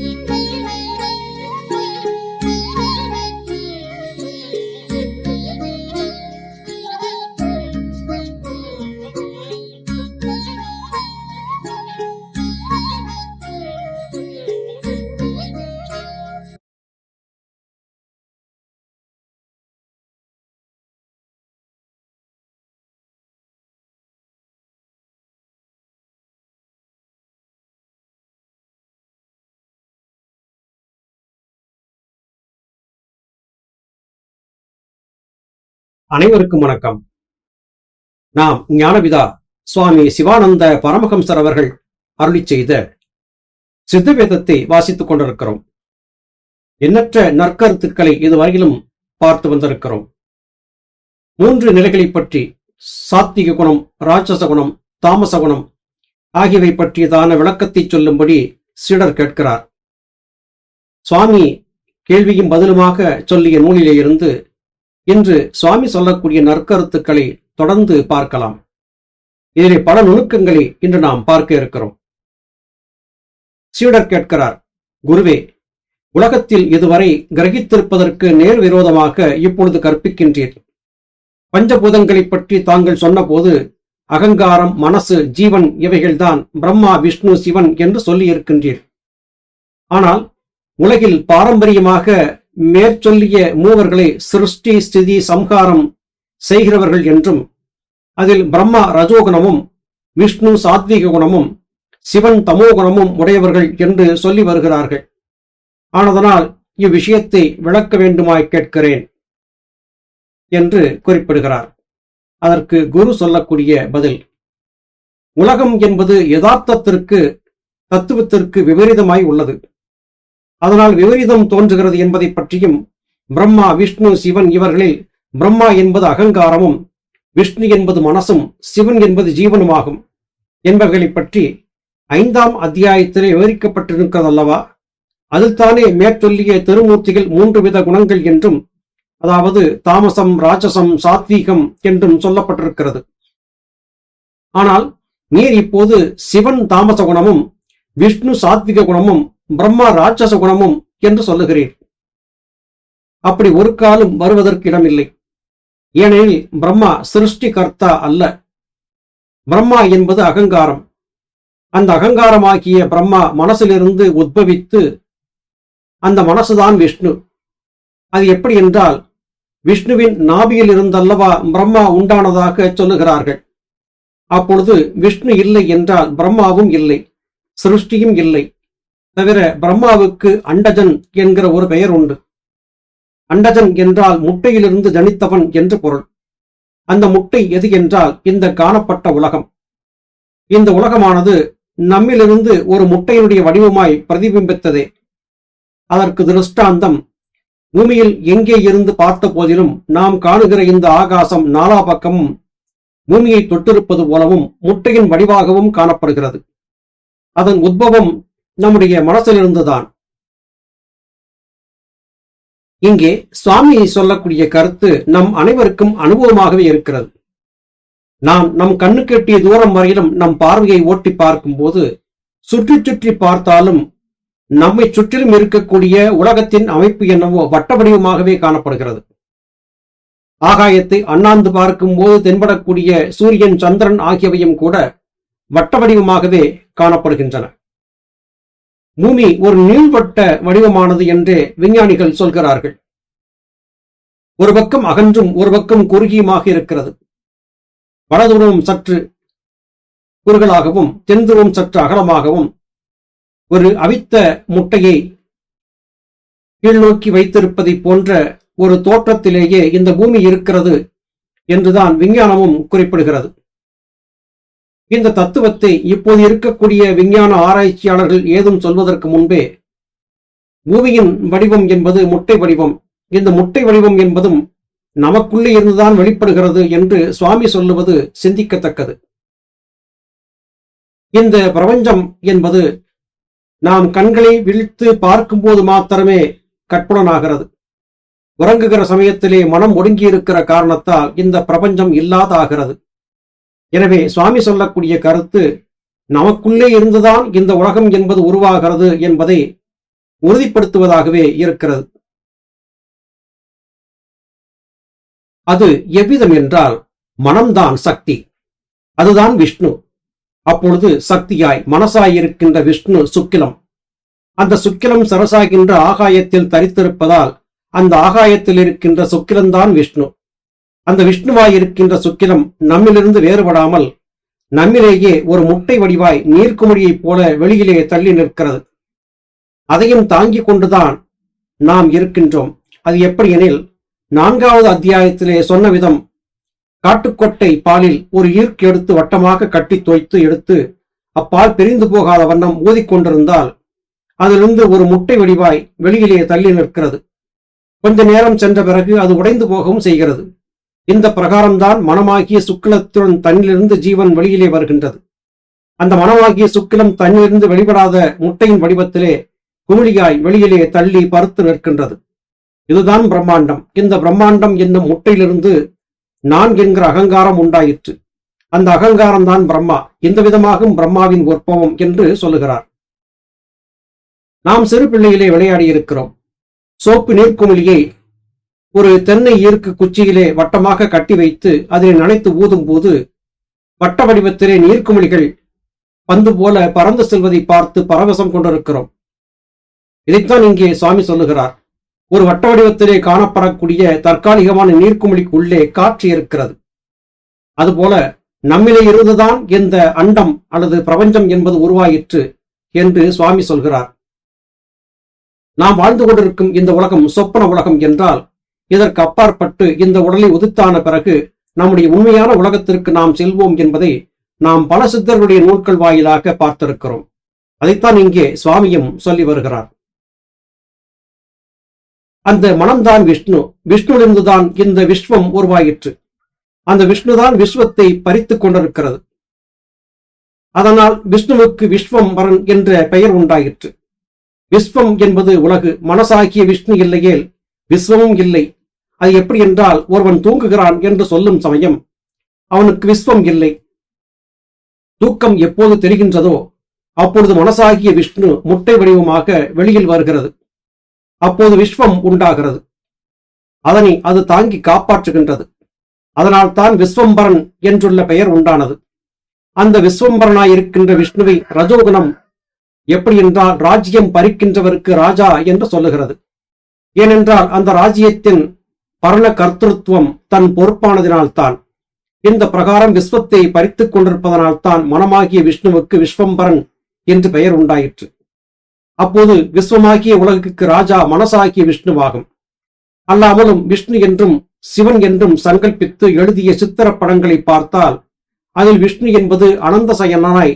You. அனைவருக்கும் வணக்கம். நாம் ஞானபிதா சுவாமி சிவானந்த பரமஹம்சர் அவர்கள் அருளி செய்த சித்தவேதத்தை வாசித்துக் கொண்டிருக்கிறோம். எண்ணற்ற நற்கருத்துக்களை இதுவரையிலும் பார்த்து வந்திருக்கிறோம். மூன்று நிலைகளைப் பற்றி சாத்திக குணம் ராட்சச குணம் தாமச குணம் ஆகியவை பற்றியதான விளக்கத்தை சொல்லும்படி சீடர் கேட்கிறார். சுவாமி கேள்வியும் பதிலுமாக சொல்லிய நூலிலே இருந்து இன்று சுவாமி சொல்லக்கூடிய நற்கருத்துக்களை தொடர்ந்து பார்க்கலாம். இதிலே பல நுணுக்கங்களை இன்று நாம் பார்க்க இருக்கிறோம். சீடர் கேட்கிறார் குருவே உலகத்தில் இதுவரை கிரகித்திருப்பதற்கு நேர் விரோதமாக இப்பொழுது கற்பிக்கின்றீர். பஞ்சபூதங்களைப் பற்றி தாங்கள் சொன்னபோது அகங்காரம் மனசு ஜீவன் இவைகள்தான் பிரம்மா விஷ்ணு சிவன் என்று சொல்லி இருக்கின்றீர் ஆனால் உலகில் பாரம்பரியமாக மேற்சொல்லிய மூவர்களை சிருஷ்டி ஸ்திதி சம்ஹாரம் செய்கிறவர்கள் என்றும் அதில் பிரம்மா ரஜோகுணமும் விஷ்ணு சாத்வீக குணமும் சிவன் தமோகுணமும் உடையவர்கள் என்று சொல்லி வருகிறார்கள். ஆனதனால் இவ்விஷயத்தை விளக்க வேண்டுமாய் கேட்கிறேன் என்று குறிப்பிடுகிறார். அதற்கு குரு சொல்லக்கூடிய பதில் உலகம் என்பது யதார்த்தத்திற்கு தத்துவத்திற்கு விபரீதமாய் உள்ளது. அதனால் விபரீதம் தோன்றுகிறது என்பதை பற்றியும் பிரம்மா விஷ்ணு சிவன் இவர்களில் பிரம்மா என்பது அகங்காரமும் விஷ்ணு என்பது மனசும் சிவன் என்பது ஜீவனுமாகும் என்பவர்களை பற்றி ஐந்தாம் அத்தியாயத்திலே விவரிக்கப்பட்டிருக்கிறதல்லவா? அதில் தானே மேற்சொல்லிய திருமூர்த்திகள் மூன்று வித குணங்கள் என்றும் அதாவது தாமசம் ராட்சசம் சாத்வீகம் என்றும் சொல்லப்பட்டிருக்கிறது. ஆனால் நீர் இப்போது சிவன் தாமச குணமும் விஷ்ணு சாத்விக குணமும் பிரம்மா ராட்சச குணமும் என்று சொல்லுகிறீர். அப்படி ஒரு காலம் வருவதற்கு இடமில்லை. ஏனெனில் பிரம்மா சிருஷ்டி கர்த்தா அல்ல. பிரம்மா என்பது அகங்காரம். அந்த அகங்காரமாகிய பிரம்மா மனசிலிருந்து உத்பவித்து அந்த மனசுதான் விஷ்ணு. அது எப்படி என்றால் விஷ்ணுவின் நாபியில் இருந்தல்லவா பிரம்மா உண்டானதாக சொல்லுகிறார்கள். அப்பொழுது விஷ்ணு இல்லை என்றால் பிரம்மாவும் இல்லை சிருஷ்டியும் இல்லை. தவிர பிரம்மாவுக்கு அண்டஜன் என்கிற ஒரு பெயர் உண்டு. அண்டஜன் என்றால் முட்டையிலிருந்து ஜனித்தவன் என்று பொருள். அந்த முட்டை எது என்றால் இந்த காணப்பட்ட உலகம். இந்த உலகமானது நம்மிலிருந்து ஒரு முட்டையினுடைய வடிவமாய் பிரதிபிம்பித்ததே. அதற்கு திருஷ்டாந்தம் பூமியில் எங்கே இருந்து பார்த்த போதிலும் நாம் காணுகிற இந்த ஆகாசம் நாலா பக்கமும் பூமியை தொட்டிருப்பது போலவும் முட்டையின் வடிவாகவும் காணப்படுகிறது. அதன் உத்பவம் நம்முடைய மனசிலிருந்துதான் இங்கே சுவாமி சொல்லக்கூடிய கருத்து நம் அனைவருக்கும் அனுபவமாகவே இருக்கிறது. நாம் நம் கண்ணு கெட்டிய தூரம் வரையிலும் நம் பார்வையை ஓட்டி பார்க்கும்போது சுற்றி சுற்றி பார்த்தாலும் நம்மை சுற்றிலும் இருக்கக்கூடிய உலகத்தின் அமைப்பு என்னவோ வட்ட வடிவமாகவே காணப்படுகிறது. ஆகாயத்தை அண்ணாந்து பார்க்கும்போது தென்படக்கூடிய சூரியன் சந்திரன் ஆகியவையும் கூட வட்ட வடிவமாகவே காணப்படுகின்றன. பூமி ஒரு நீள்வட்ட வடிவமானது என்றே விஞ்ஞானிகள் சொல்கிறார்கள். ஒரு பக்கம் அகன்றும் ஒரு பக்கம் குறுகியுமாக இருக்கிறது. வடதுருவம் சற்று குறுகலாகவும் தென்துருவம் சற்று அகலமாகவும் ஒரு அவித்த முட்டையை கீழ்நோக்கி வைத்திருப்பதை போன்ற ஒரு தோற்றத்திலேயே இந்த பூமி இருக்கிறது என்றுதான் விஞ்ஞானமும் குறிப்பிடுகிறது. இந்த தத்துவத்தை இப்போது இருக்கக்கூடிய விஞ்ஞான ஆராய்ச்சியாளர்கள் ஏதும் சொல்வதற்கு முன்பே பூமியின் வடிவம் என்பது முட்டை வடிவம். இந்த முட்டை வடிவம் என்பதும் நமக்குள்ளே இருந்துதான் வெளிப்படுகிறது என்று சுவாமி சொல்லுவது சிந்திக்கத்தக்கது. இந்த பிரபஞ்சம் என்பது நாம் கண்களை விழித்து பார்க்கும்போது மாத்திரமே கற்புலனாகிறது உறங்குகிற சமயத்திலே மனம் ஒடுங்கி இருக்கிற காரணத்தால் இந்த பிரபஞ்சம் இல்லாதாகிறது. எனவே சுவாமி சொல்லக்கூடிய கருத்து நமக்குள்ளே இருந்துதான் இந்த உலகம் என்பது உருவாகிறது என்பதை உறுதிப்படுத்துவதாகவே இருக்கிறது. அது எவ்விதம் என்றால் மனம்தான் சக்தி. அதுதான் விஷ்ணு. அப்பொழுது சக்தியாய் மனசாய் இருக்கின்ற விஷ்ணு சுக்கிலம். அந்த சுக்கிலம் சரசாகின்ற ஆகாயத்தில் தரித்திருப்பதால் அந்த ஆகாயத்தில் இருக்கின்ற சுக்கிலம்தான் விஷ்ணு. அந்த விஷ்ணுவாய் இருக்கின்ற சுக்கிரம் நம்மிலிருந்து வேறுபடாமல் நம்மிலேயே ஒரு முட்டை வடிவாய் நீர்க்குமிழியைப் போல வெளியிலே தள்ளி நிற்கிறது. அதையும் தாங்கிக் கொண்டுதான் நாம் இருக்கின்றோம். அது எப்படி எனில் நான்காவது அத்தியாயத்திலே சொன்ன விதம் காட்டுக்கொட்டை பாலில் ஒரு ஈர்க்கு எடுத்து வட்டமாக கட்டி தோய்த்து எடுத்து அப்பால் பிரிந்து போகாத வண்ணம் ஊதிக்கொண்டிருந்தால் அதிலிருந்து ஒரு முட்டை வடிவாய் வெளியிலே தள்ளி நிற்கிறது. கொஞ்ச நேரம் சென்ற பிறகு அது உடைந்து போகவும் செய்கிறது. இந்த பிரகாரம்தான் மனமாகிய சுக்கிலத்துடன் தன்னிலிருந்து ஜீவன் வெளியிலே வருகின்றது. அந்த மனமாகிய சுக்கிலம் தன்னிலிருந்து வெளிப்படாத முட்டையின் வடிவத்திலே குமிழியாய் வெளியிலே தள்ளி பருத்து நிற்கின்றது. இதுதான் பிரம்மாண்டம். இந்த பிரம்மாண்டம் என்னும் முட்டையிலிருந்து நான் என்கிற அகங்காரம் உண்டாயிற்று. அந்த அகங்காரம் தான் பிரம்மா. இந்த விதமாகும் பிரம்மாவின் உற்பவம் என்று சொல்லுகிறார். நாம் சிறு பிள்ளையிலே விளையாடி இருக்கிறோம் சோப்பு நீர்க்குமிழியை ஒரு தென்னை ஈர்க்கு குச்சியிலே வட்டமாக கட்டி வைத்து அதில் நனைத்து ஊதும் போது வட்ட வடிவத்திலே நீர்க்குமிழிகள் பந்து போல பறந்து செல்வதை பார்த்து பரவசம் கொண்டிருக்கிறோம். இதைத்தான் இங்கே சுவாமி சொல்லுகிறார். ஒரு வட்ட வடிவத்திலே காணப்படக்கூடிய தற்காலிகமான நீர்க்குமிழிக்கு உள்ளே காற்று இருக்கிறது. அதுபோல நம்மிலே இருந்துதான் இந்த அண்டம் அல்லது பிரபஞ்சம் என்பது உருவாயிற்று என்று சுவாமி சொல்கிறார். நாம் வாழ்ந்து கொண்டிருக்கும் இந்த உலகம் சொப்பன உலகம் என்றால் இதற்கு அப்பாற்பட்டு இந்த உடலை உதித்தான பிறகு நம்முடைய உண்மையான உலகத்திற்கு நாம் செல்வோம் என்பதை நாம் பல சித்தர்களுடைய நூல்கள் வாயிலாக பார்த்திருக்கிறோம். அதைத்தான் இங்கே சுவாமியும் சொல்லி வருகிறார். அந்த மனம்தான் விஷ்ணு. விஷ்ணுவிலிருந்துதான் இந்த விஸ்வம் உருவாயிற்று. அந்த விஷ்ணுதான் விஸ்வத்தை பறித்துக் கொண்டிருக்கிறது. அதனால் விஷ்ணுவுக்கு விஸ்வம் வரன் என்ற பெயர் உண்டாயிற்று. விஸ்வம் என்பது உலகு. மனசாகிய விஷ்ணு இல்லையேல் விஸ்வமும் இல்லை. அது எப்படி என்றால் ஒருவன் தூங்குகிறான் என்று சொல்லும் சமயம் அவனுக்கு விஸ்வம் இல்லை. தூக்கம் எப்போது தெரிகின்றதோ அப்பொழுது மனசாகிய விஷ்ணு முட்டை வடிவமாக வெளியில் வருகிறது. அப்போது விஸ்வம் உண்டாகிறது. அதனை அது தாங்கி காப்பாற்றுகின்றது. அதனால் தான் விஸ்வம்பரன் என்றுள்ள பெயர் உண்டானது. அந்த விஸ்வம்பரனாயிருக்கின்ற விஷ்ணுவை ரஜோகுணம் எப்படி என்றால் ராஜ்யம் பறிக்கின்றவருக்கு ராஜா என்று சொல்லுகிறது. ஏனென்றால் அந்த ராஜ்யத்தின் பரண கர்த்தத்துவம் தன் பொறுப்பானதினால்தான். இந்த பிரகாரம் விஸ்வத்தை பறித்துக் கொண்டிருப்பதனால்தான் மனமாகிய விஷ்ணுவுக்கு விஸ்வம்பரன் என்று பெயர் உண்டாயிற்று. அப்போது விஸ்வமாகிய உலகுக்கு ராஜா மனசாகிய விஷ்ணுவாகும். அல்லாமலும் விஷ்ணு என்றும் சிவன் என்றும் சங்கல்பித்து எழுதிய சித்திர படங்களை பார்த்தால் அதில் விஷ்ணு என்பது அனந்த சயனாய்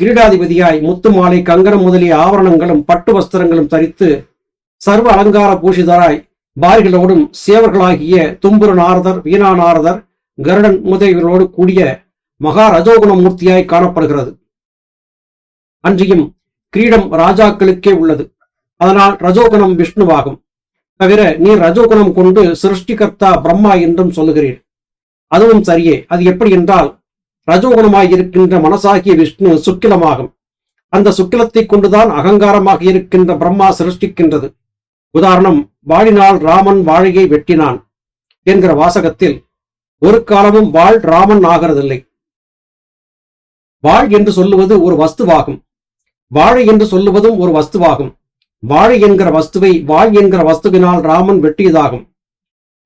கிரீடாதிபதியாய் முத்து மாலை கங்கணம் முதலிய ஆவரணங்களும் பட்டு வஸ்திரங்களும் தரித்து சர்வ அலங்கார பூஷிதராய் பாரிகளோடும் சேவர்களாகிய தும்புரு நாரதர் வீணா நாரதர் கருடன் முதலியவர்களோடு கூடிய மகா ரஜோகுண மூர்த்தியாய் காணப்படுகிறது. அன்றியும் கிரீடம் ராஜாக்களுக்கே உள்ளது. அதனால் ரஜோகுணம் விஷ்ணுவாகும். தவிர நீ ரஜோகுணம் கொண்டு சிருஷ்டிகர்த்தா பிரம்மா என்றும் சொல்லுகிறீர். அதுவும் சரியே. அது எப்படி என்றால் ரஜோகுணமாய் இருக்கின்ற மனசாகிய விஷ்ணு சுக்கிலமாகும். அந்த சுக்கிலத்தை கொண்டுதான் அகங்காரமாக இருக்கின்ற பிரம்மா சிருஷ்டிக்கின்றது. உதாரணம் வாழினால் ராமன் வாழையை வெட்டினான் என்கிற வாசகத்தில் ஒரு காலமும் வாழ் ராமன் ஆகிறதில்லை. வாழ் என்று சொல்லுவது ஒரு வஸ்துவாகும். வாழை என்று சொல்லுவதும் ஒரு வஸ்துவாகும். வாழை என்கிற வஸ்துவை வாழ் என்கிற வஸ்துவினால் ராமன் வெட்டியதாகும்.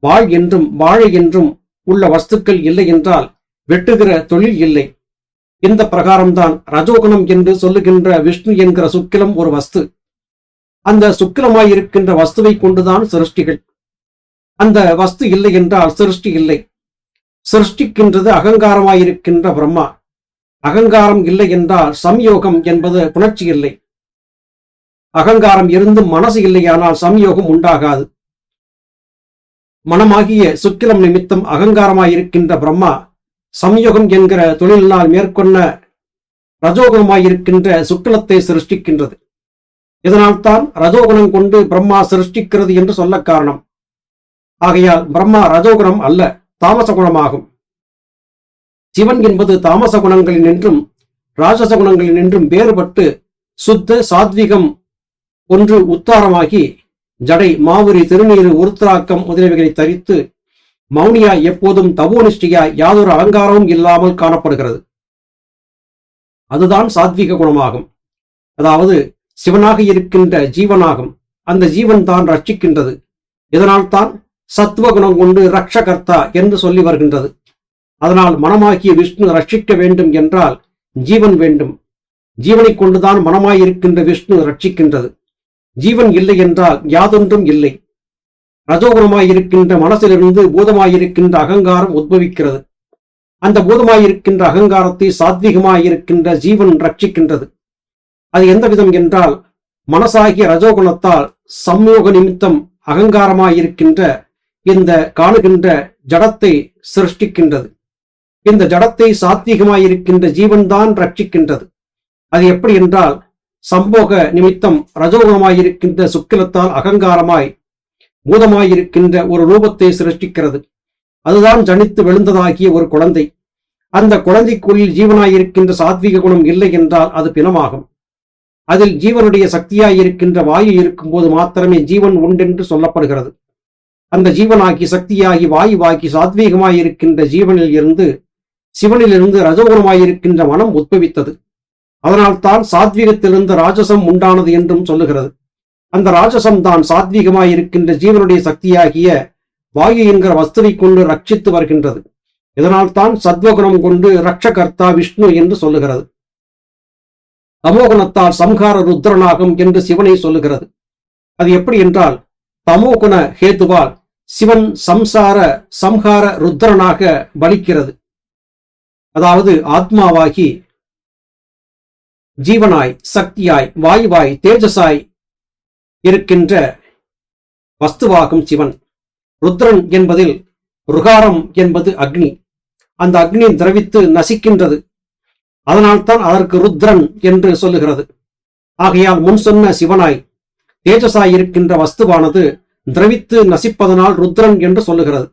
வாழ் என்றும் வாழை என்றும் உள்ள வஸ்துக்கள் இல்லை என்றால் வெட்டுகிற தொழில் இல்லை. இந்த பிரகாரம்தான் ரஜோகுணம் என்று சொல்லுகின்ற விஷ்ணு என்கிற சுக்கிலம் ஒரு வஸ்து. அந்த சுக்கிலமாயிருக்கின்ற வஸ்துவை கொண்டுதான் சிருஷ்டிகள். அந்த வஸ்து இல்லை என்றால் சிருஷ்டி இல்லை. சிருஷ்டிக்கின்றது அகங்காரமாயிருக்கின்ற பிரம்மா. அகங்காரம் இல்லை என்றால் சம்யோகம் என்பது புணர்ச்சி இல்லை. அகங்காரம் இருந்தும் மனசு இல்லையானால் சம்யோகம் உண்டாகாது. மனமாகிய சுக்கிலம் நிமித்தம் அகங்காரமாயிருக்கின்ற பிரம்மா சம்யோகம் என்கிற தொழிலினால் மேற்கொண்ட ரஜோகுணமாயிருக்கின்ற சுக்கிலத்தை சிருஷ்டிக்கின்றது. இதனால்தான் ரஜோகுணம் கொண்டு பிரம்மா சிருஷ்டிக்கிறது என்று சொல்ல காரணம். ஆகையால் பிரம்மா ரஜோகுணம் அல்ல தாமச குணமாகும் சிவன் என்பது தாமச குணங்களில் நின்றும் ராஜச குணங்களில் நின்றும் வேறுபட்டு சுத்த சாத்விகம் ஒன்று உத்தாரமாகி ஜடை மாவுரி திருநீரு உருத்தராக்கம் முதலியவைகளை தரித்து மௌனியாய் எப்போதும் தபோனிஷ்டியாய் யாதொரு அலங்காரமும் இல்லாமல் காணப்படுகிறது. அதுதான் சாத்விக குணமாகும். அதாவது சிவனாக இருக்கின்ற ஜீவனாகும். அந்த ஜீவன் தான் ரட்சிக்கின்றது. இதனால் தான் சத்துவ குணம் கொண்டு ரக்ஷகர்த்தா என்று சொல்லி வருகின்றது. அதனால் மனமாகிய விஷ்ணு ரட்சிக்க வேண்டும் என்றால் ஜீவன் வேண்டும். ஜீவனை கொண்டுதான் மனமாயிருக்கின்ற விஷ்ணு ரட்சிக்கின்றது. ஜீவன் இல்லை என்றால் யாதொன்றும் இல்லை. ரஜோகுணமாயிருக்கின்ற மனசிலிருந்து பூதமாயிருக்கின்ற அகங்காரம் உத்பவிக்கிறது. அந்த பூதமாயிருக்கின்ற அகங்காரத்தை சாத்விகமாயிருக்கின்ற ஜீவன் ரட்சிக்கின்றது. அது எந்த விதம் என்றால் மனசாகிய ரஜோகுணத்தால் சம்யோக நிமித்தம் அகங்காரமாயிருக்கின்ற இந்த காணுகின்ற ஜடத்தை சிருஷ்டிக்கின்றது. இந்த ஜடத்தை சாத்வீகமாயிருக்கின்ற ஜீவன்தான் ரட்சிக்கின்றது. அது எப்படி என்றால் சம்போக நிமித்தம் ரஜோகுணமாயிருக்கின்ற சுக்கிலத்தால் அகங்காரமாய் பூதமாயிருக்கின்ற ஒரு ரூபத்தை சிருஷ்டிக்கிறது. அதுதான் ஜனித்து விழுந்ததாகிய ஒரு குழந்தை. அந்த குழந்தைக்குள்ளில் ஜீவனாயிருக்கின்ற சாத்வீக குணம் இல்லை என்றால் அது பிணமாகும். அதில் ஜீவனுடைய சக்தியாயிருக்கின்ற வாயு இருக்கும்போது மாத்திரமே ஜீவன் உண்டென்று சொல்லப்படுகிறது. அந்த ஜீவனாகி சக்தியாகி வாயுவாகி சாத்வீகமாயிருக்கின்ற ஜீவனில் இருந்து சிவனிலிருந்து ரஜகுணமாயிருக்கின்ற மனம் உத்பவித்தது. அதனால்தான் சாத்வீகத்திலிருந்து ராஜசம் உண்டானது என்றும் சொல்லுகிறது. அந்த ராஜசம் தான் சாத்வீகமாயிருக்கின்ற ஜீவனுடைய சக்தியாகிய வாயு என்கிற வஸ்துவை கொண்டு ரட்சித்து வருகின்றது. இதனால்தான் சத்வகுணம் கொண்டு ரட்சகர்த்தா விஷ்ணு என்று சொல்லுகிறது. தமோகுணத்தால் சம்ஹார ருத்ரனாகும் என்று சிவனை சொல்லுகிறது. அது எப்படி என்றால் தமோகுண ஹேத்துவால் சிவன் சம்சார சம்ஹார ருத்ரனாக பலிக்கிறது அதாவது ஆத்மாவாகி ஜீவனாய் சக்தியாய் வாயுவாய் தேஜசாய் இருக்கின்ற வஸ்துவாகும் சிவன். ருத்ரன் என்பதில் ருகாரம் என்பது அக்னி. அந்த அக்னி திரவித்து நசிக்கின்றது. அதனால்தான் அதற்கு ருத்ரன் என்று சொல்லுகிறது. ஆகையால் முன் சொன்ன சிவனாய் தேஜசாய் இருக்கின்ற வஸ்துவானது திரவித்து நசிப்பதனால் ருத்ரன் என்று சொல்லுகிறது.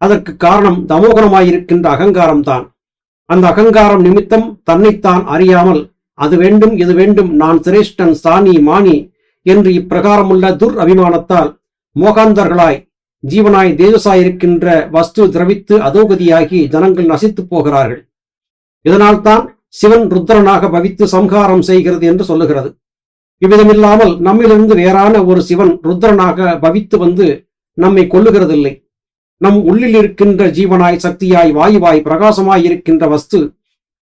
அதற்கு காரணம் தமோகனமாயிருக்கின்ற அகங்காரம்தான். அந்த அகங்காரம் நிமித்தம் தன்னைத்தான் அறியாமல் அது வேண்டும் இது வேண்டும் நான் சிரேஷ்டன் சாணி மாணி என்று இப்பிரகாரமுள்ள துர் அபிமானத்தால் மோகாந்தர்களாய் ஜீவனாய் தேஜசாயிருக்கின்ற வஸ்து திரவித்து அதோகதியாகி ஜனங்கள் நசித்து போகிறார்கள். இதனால்தான் சிவன் ருத்ரனாக பவித்து சம்ஹாரம் செய்கிறது என்று சொல்லுகிறது. இவ்விதமில்லாமல் நம்மிலிருந்து வேறான ஒரு சிவன் ருத்ரனாக பவித்து வந்து நம்மை கொல்லுகிறதில்லை. நம் உள்ளில் இருக்கின்ற ஜீவனாய் சக்தியாய் வாயுவாய் பிரகாசமாய் இருக்கின்ற வஸ்து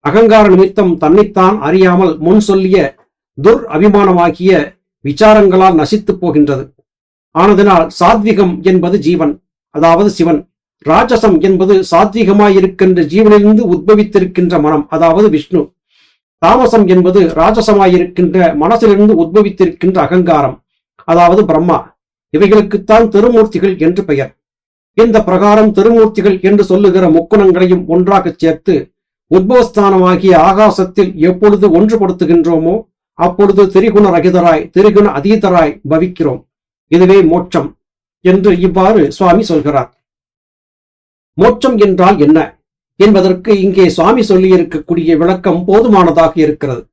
அகங்கார நிமித்தம் தன்னைத்தான் அறியாமல் முன் சொல்லிய துர் அபிமானமாகிய விசாரங்களால் நசித்துப் போகின்றது. ஆனதினால் சாத்விகம் என்பது ஜீவன் அதாவது சிவன். ராஜசம் என்பது சாத்விகமாயிருக்கின்ற ஜீவனிலிருந்து உத்பவித்திருக்கின்ற மனம் அதாவது விஷ்ணு. தாமசம் என்பது ராஜசமாயிருக்கின்ற மனசிலிருந்து உத்பவித்திருக்கின்ற அகங்காரம் அதாவது பிரம்மா. இவைகளுக்குத்தான் திருமூர்த்திகள் என்று பெயர். இந்த பிரகாரம் திருமூர்த்திகள் என்று சொல்லுகிற முக்குணங்களையும் ஒன்றாக சேர்த்து உத்பவஸ்தானமாகிய ஆகாசத்தில் எப்பொழுது ஒன்றுபடுத்துகின்றோமோ அப்பொழுது திரிகுண ரகிதராய் திரிகுண அதீதராய் பவிக்கிறோம். இதுவே மோட்சம் என்று இவ்வாறு சுவாமி சொல்கிறார். மோட்சம் என்றால் என்ன? என்பதற்கு இங்கே சுவாமி சொல்லியிருக்கக்கூடிய விளக்கம் போதுமானதாக இருக்கிறது.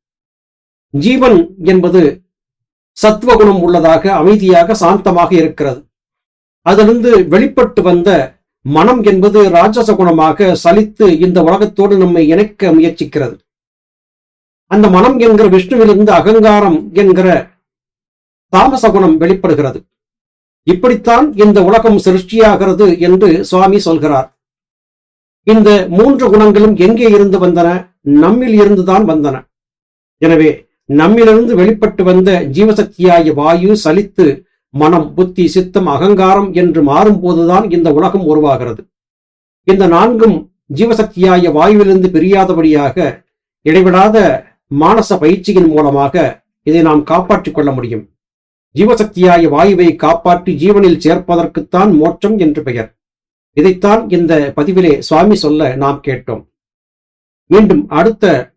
ஜீவன் என்பது சத்துவகுணம் உள்ளதாக அமைதியாக சாந்தமாக இருக்கிறது. அதிலிருந்து வெளிப்பட்டு வந்த மனம் என்பது ராட்சச குணமாக சலித்து இந்த உலகத்தோடு நம்மை இணைக்க முயற்சிக்கிறது. அந்த மனம் என்கிற விஷ்ணுவிலிருந்து அகங்காரம் என்கிற தாமச குணம் வெளிப்படுகிறது. இப்படித்தான் இந்த உலகம் சிருஷ்டியாகிறது என்று சுவாமி சொல்கிறார். இந்த மூன்று குணங்களும் எங்கே இருந்து வந்தன? நம்மில் இருந்துதான் வந்தன. எனவே நம்மிலிருந்து வெளிப்பட்டு வந்த ஜீவசக்தியாய வாயு சலித்து மனம் புத்தி சித்தம் அகங்காரம் என்று மாறும்போதுதான் இந்த உலகம் உருவாகிறது. இந்த நான்கும் ஜீவசக்தியாய வாயுவிலிருந்து பிரியாதபடியாக இடைவிடாத மானச பயிற்சியின் மூலமாக இதை நாம் காப்பாற்றிக் கொள்ள முடியும். ஜீவசக்தியாய வாயுவை காப்பாற்றி ஜீவனில் சேர்ப்பதற்குத்தான் மோட்சம் என்று பெயர். இதைத்தான் இந்த பதிவிலே சுவாமி சொல்ல நாம் கேட்டோம். மீண்டும் அடுத்த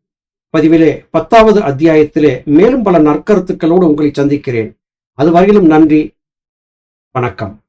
பதிவிலே பத்தாவது அத்தியாயத்திலே மேலும் பல நற்கருத்துக்களோடு உங்களை சந்திக்கிறேன். அதுவரையிலும் நன்றி வணக்கம்.